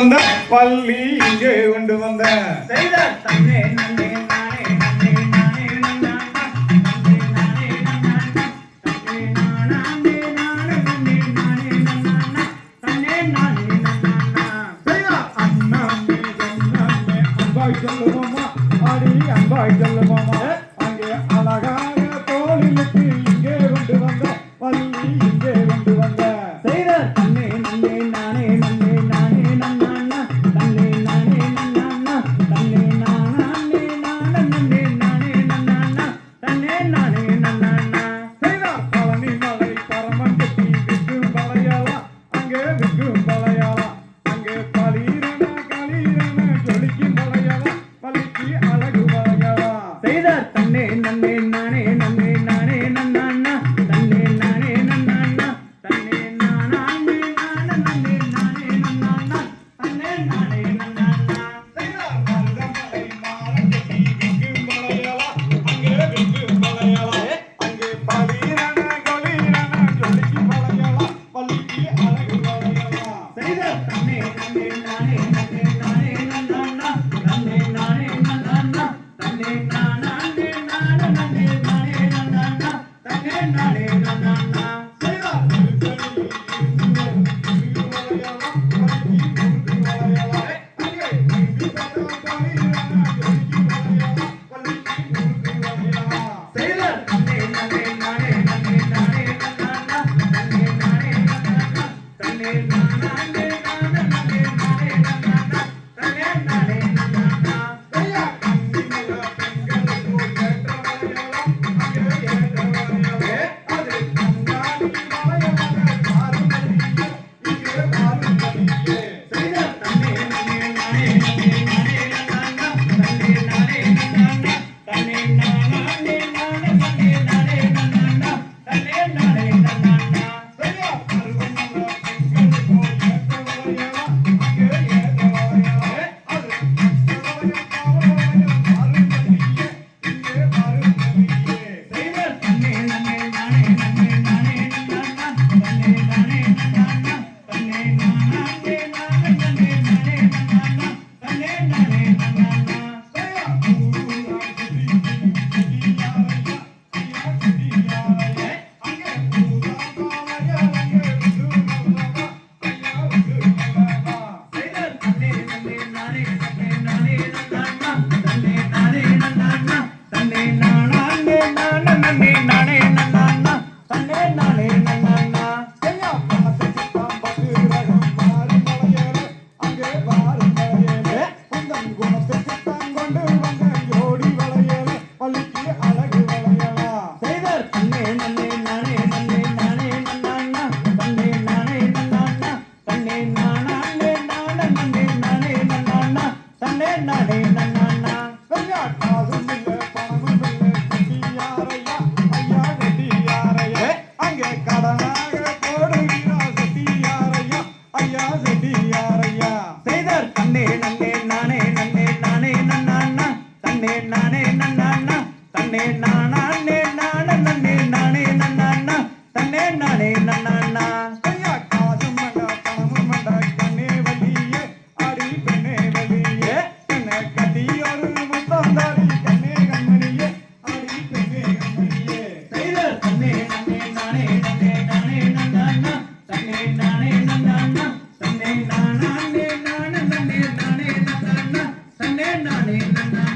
வந்த பள்ளி இங்கே கொண்டு வந்த. அன்பாய் சொல்லு மாமா ஆடி அன்பாய் and money. செட்டியாரையா செய்தார் கண்ணே நன்னே. நானே நானே நானே.